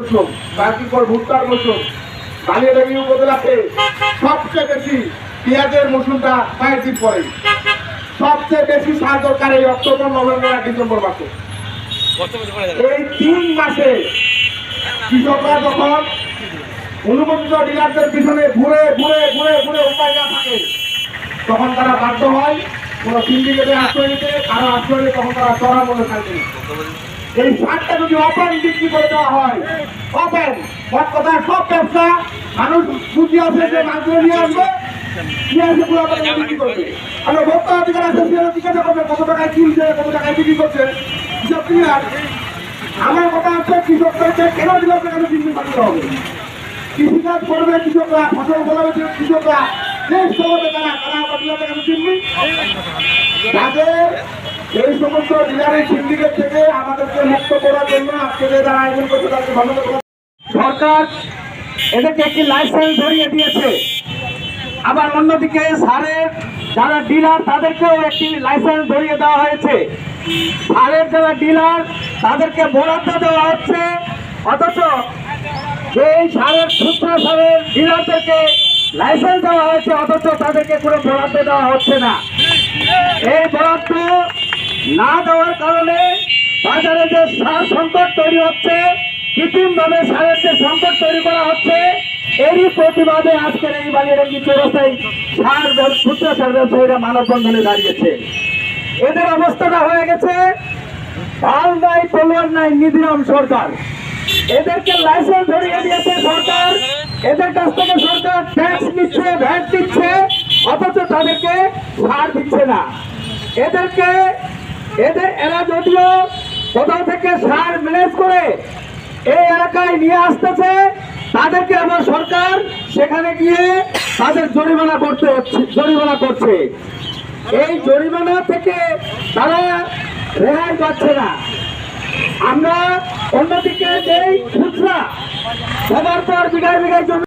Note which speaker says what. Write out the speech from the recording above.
Speaker 1: মৌসুম তারপর ভুট্টার উপজেলাতে সবচেয়ে বেশি পেঁয়াজের মৌসুমটা দিন পরে সবচেয়ে বেশি সার দরকার এই অক্টোবর নভেম্বর আর ডিসেম্বর মাসে। এই তিন মাসে কৃষকরা যখন অনুমোদিত ডিলারদের পিছনে ঘুরে ঘুরে ঘুরে ঘুরে উপায় না থাকে তখন তারা বাধ্য হয় কোন সিন্ডিকেটে আশ্রয় নিতে কারও আশ্রয় তখন তারা চড়া মনে থাকবে। এই সারটা যদি ওপেন বিক্রি করে দেওয়া হয় মোট কথা সব ব্যবসা মানুষ পুঁজি আছে যে মাছগুলো নিয়ে আসবে কত কিনছে, কত বিক্রি করছে হবে? কৃষিকাজ করবে কৃষকরা, ফসল কৃষকরা এই সমস্ত ডিলারের সিন্ডিকেট থেকে আমাদেরকে মুক্ত করার জন্য আজকে আয়োজন করছে, তাদেরকে ধন্যবাদ
Speaker 2: সরকার এদেরকে একটি লাইসেন্স ধরিয়ে দিয়েছে। আবার অন্যদিকে সারের যারা ডিলার তাদেরকেও একটি লাইসেন্স ধরিয়ে দেওয়া হয়েছে। সারের যারা ডিলার তাদেরকে বরাদ্দ দেওয়া হচ্ছে। অথচ এই সারের খুচরা সারের ডিলারদেরকে লাইসেন্স দেওয়া হয়েছে, অথচ তাদেরকে কোনো বরাদ্দ দেওয়া হচ্ছে না। এই বরাদ্দ না দেওয়ার কারণে বাজারে যে সার সংকট তৈরি হচ্ছে কৃত্রিম ভাবে সারের যে সংকট তৈরি করা হচ্ছে, এরই প্রতিবাদে আজকের এই বালিয়ারঙ্গি চৌরাস্তায় সার খুচরা সার ব্যবসায়ীরা মানববন্ধনে দাঁড়িয়েছে। এদের অবস্থাটা হয়ে গেছে ভালো নাই তলোয়ার নাই নিধিরাম সরকার। এদেরকে লাইসেন্স ধরিয়ে দিয়েছে সরকার। এদের কাছ থেকে সরকার ট্যাক্স নিচ্ছে ভ্যাট দিচ্ছে, অথচ তাদেরকে ছাড় দিচ্ছে না। এদেরকে এদের এরা যদিও কোথাও থেকে সার ম্যানেজ করে এই এলাকায় নিয়ে আসতেছে। তাদেরকে আমার সরকার সেখানে গিয়ে তাদের জরিমানা করতে হচ্ছে, জরিমানা করছে। এই জরিমানা থেকে তারা রেহাই পাচ্ছে না। আমরা অন্যদিকে যেই খুচরা, সবার পর বিঘায় বিঘায় জমি